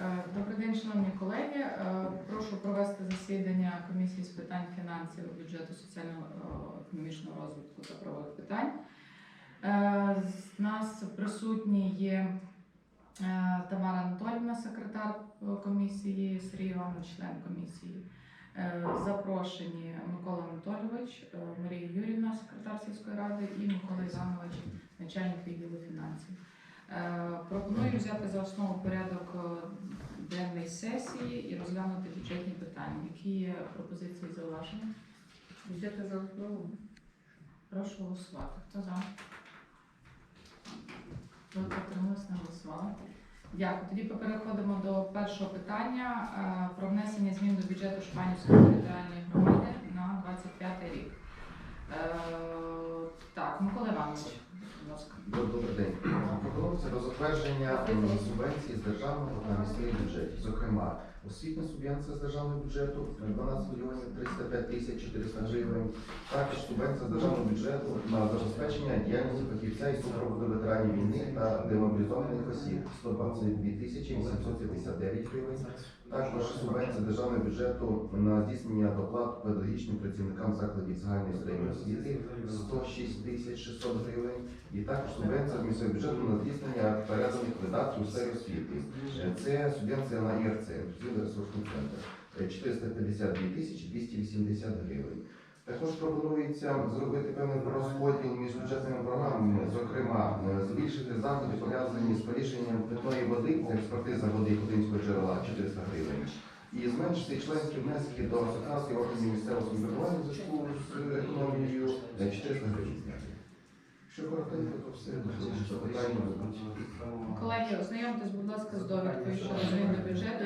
Е, Добрий день, шановні колеги. Е, Прошу провести засідання комісії з питань фінансів, бюджету, соціально-економічного розвитку та правових питань. Е, З нас присутні є е, Тамара Анатольівна, секретар е, комісії, Сергій Іванович, член комісії. Е, Запрошені Микола Анатолійович, е, Марія Юрівна, секретар сільської ради, і Микола Іванович, начальник відділу фінансів. Е, Пропоную взяти за основу порядок е, денний сесії і розглянути бюджетні питання. Які є пропозиції зауваження? Взяти за основу. Прошу голосувати. Хто за? Проти утрималися, не голосували. Дякую. Тоді переходимо до першого питання е, про внесення змін до бюджету Шпанівської територіальної громади на 25 рік. Так, Микола Іванович, будь ласка. Добрий день. Пропонується до затвердження субвенції з державного на місцевий бюджет. Зокрема, освітня субвенція з державного бюджету 12 мільйонів 305 тисяч 400 гривень. Також субвенція з державного бюджету на забезпечення діяльності фахівця і супроводу ветеранів війни та демобілізованих осіб 122 тисячі 859 гривень. Також субвенція державного бюджету на здійснення доплат педагогічним працівникам закладів загальної середньої освіти 106 тисяч 600 гривень. І також субвенція з місцевого бюджету на здійснення переданих видатків у сфері освіти. Це субвенція на ІРЦ, ресурсний центр. Е, 452 тисячі 280 гривень. Також пропонується зробити певний розподіл між бюджетними програмами, зокрема, е, збільшити заходи, пов'язані з полішенням питної води, експертиза води Хотинського джерела 400 гривень. І зменшити членські внески до асоціації органів місцевого самоврядування в зв'язку з економією е, 400 гривень. Якщо коротенько, то все що питання. Колеги, ознайомтесь, будь ласка, з довідкою щодо змін до бюджету,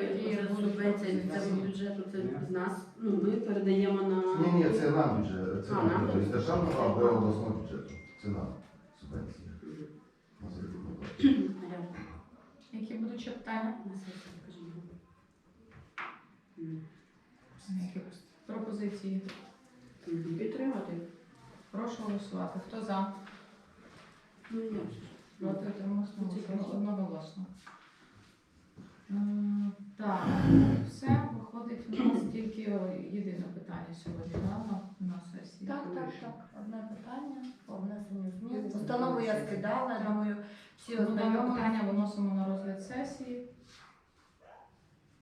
які Це будуть від цього бюджету, це з нас. Ну, ми передаємо на... Ні, ні, це нам бюджет, це А, нам нам? бюджет. З державного або обласного бюджету. Це нам субвенція. На заробітну плату. Які будуть ще питання? На сесії, скажімо. М. Пропозиції? Мгм. Підтримати. Прошу голосувати. Хто за? Ну, ж. Проти утрималися одноголосно. М, Так, нас єдине питання сьогодні да, на, на сесії. Так, так, так. Одне питання по внесенню змін. Установу я скидала, я думаю, всі Одне Дане питання виносимо на розгляд сесії.